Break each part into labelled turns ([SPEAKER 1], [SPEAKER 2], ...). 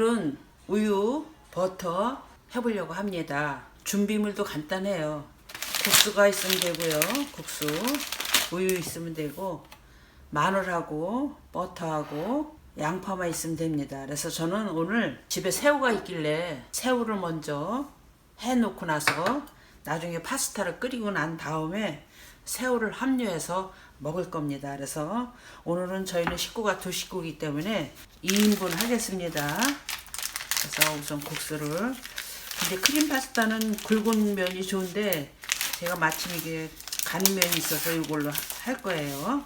[SPEAKER 1] 오늘은 우유, 버터 해보려고 합니다. 준비물도 간단해요. 국수가 있으면 되고요. 국수, 우유 있으면 되고 마늘하고 버터하고 양파만 있으면 됩니다. 그래서 저는 오늘 집에 새우가 있길래 새우를 먼저 해놓고 나서 나중에 파스타를 끓이고 난 다음에 새우를 합류해서 먹을 겁니다. 그래서 오늘은 저희는 식구가 두 식구이기 때문에 2인분 하겠습니다. 그래서 우선 국수를 근데 크림 파스타는 굵은 면이 좋은데 제가 마침 이게 간면이 있어서 이걸로 할 거예요.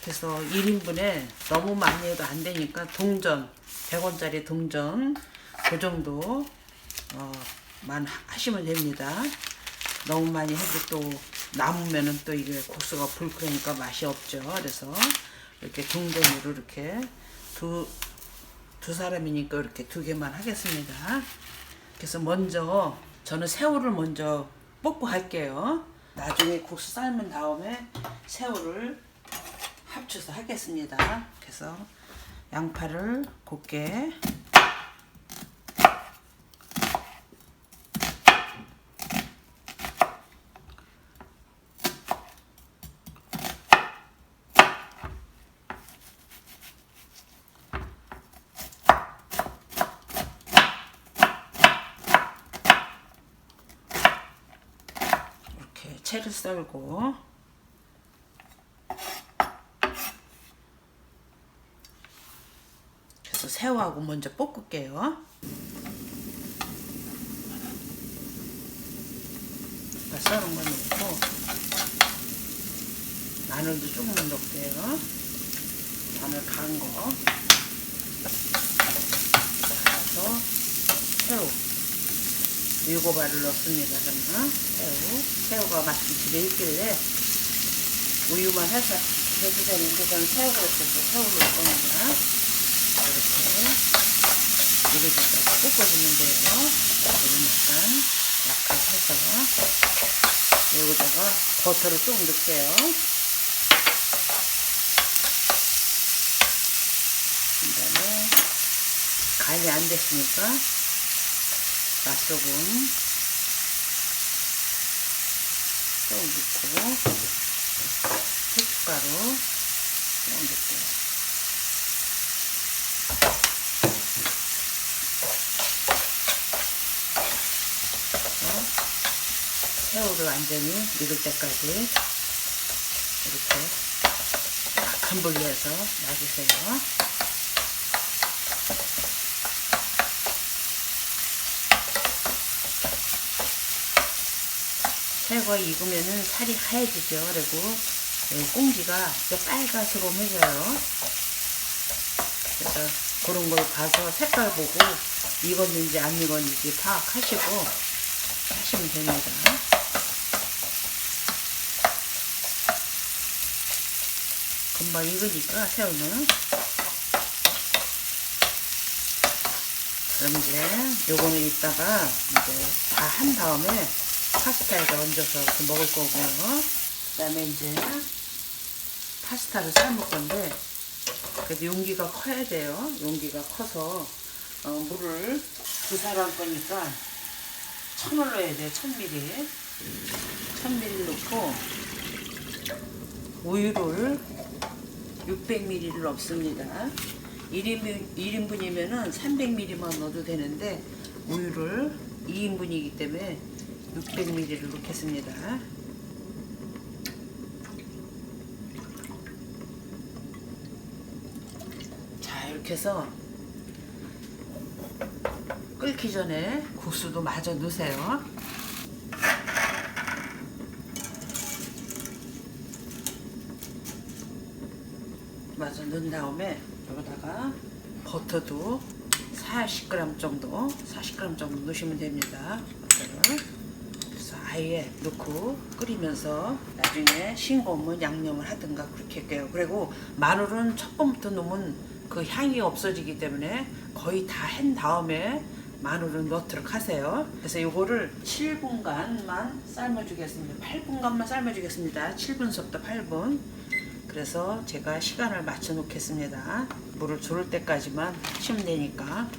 [SPEAKER 1] 그래서 1인분에 너무 많이 해도 안 되니까 동전 100원짜리 동전 그 정도 어, 만 하시면 됩니다. 너무 많이 해도 또 남으면은 또 이게 국수가 불크니까 맛이 없죠. 그래서 이렇게 동전으로 이렇게 두, 두 사람이니까 이렇게 두 개만 하겠습니다. 그래서 먼저 저는 새우를 먼저 볶고 할게요. 나중에 국수 삶은 다음에 새우를 합쳐서 하겠습니다. 그래서 양파를 곱게 이렇게 채를 썰고 그래서 새우하고 먼저 볶을게요. 썰은 거 넣고 마늘도 조금만 넣을게요. 마늘 간 거. 갈아서 새우. 일곱 알을 넣습니다. 저는 새우. 새우가 마침 집에 있길래 우유만 해서 해도 되는데 저는 새우가 없어서 새우를 넣을 겁니다. 이렇게 이렇게까지 볶아주면 돼요. 이런 약간 약하게 해서 여기다가 버터를 좀 넣을게요. 그다음에 간이 안 됐으니까 맛소금 좀 넣고 후춧가루 좀 넣을게요. 새우를 완전히 익을 때까지 이렇게 약한 불로 해서 놔주세요. 새우가 익으면은 살이 하얘지죠. 그리고 이 꽁지가 이렇게 빨갛스러움해져요. 그래서 그런 걸 봐서 색깔 보고 익었는지 안 익었는지 파악하시고 하시면 됩니다. 금방 익으니까 새우는 그럼 이제 요거는 이따가 이제 다 한 다음에 파스타에다 얹어서 먹을 거고요. 그다음에 이제 파스타를 삶을 건데 그래도 용기가 커야 돼요. 용기가 커서 어, 물을 두 사람 거니까 천을 넣어야 돼요. 천 미리. 천 미리 넣고 우유를 600ml를 넣습니다. 1인분, 1인분이면은 300ml만 넣어도 되는데 우유를 2인분이기 때문에 600ml를 넣겠습니다. 자, 이렇게 해서 끓기 전에 국수도 마저 넣으세요. 마저 넣은 다음에 여기다가 버터도 40g 정도, 40g 정도 넣으시면 됩니다. 버터를. 아예 넣고 끓이면서 나중에 싱거우면 양념을 하든가 그렇게 할게요. 그리고 마늘은 첫 번부터 넣으면 그 향이 없어지기 때문에 거의 다 한 다음에 마늘을 넣도록 하세요. 그래서 요거를 7분간만 삶아주겠습니다. 8분간만 삶아주겠습니다. 7분서부터 8분. 그래서 제가 시간을 맞춰 놓겠습니다. 물을 졸을 때까지만 하시면 되니까.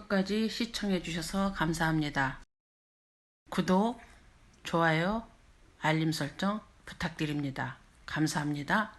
[SPEAKER 1] 끝까지 시청해 주셔서 감사합니다. 구독, 좋아요, 알림 설정 부탁드립니다. 감사합니다.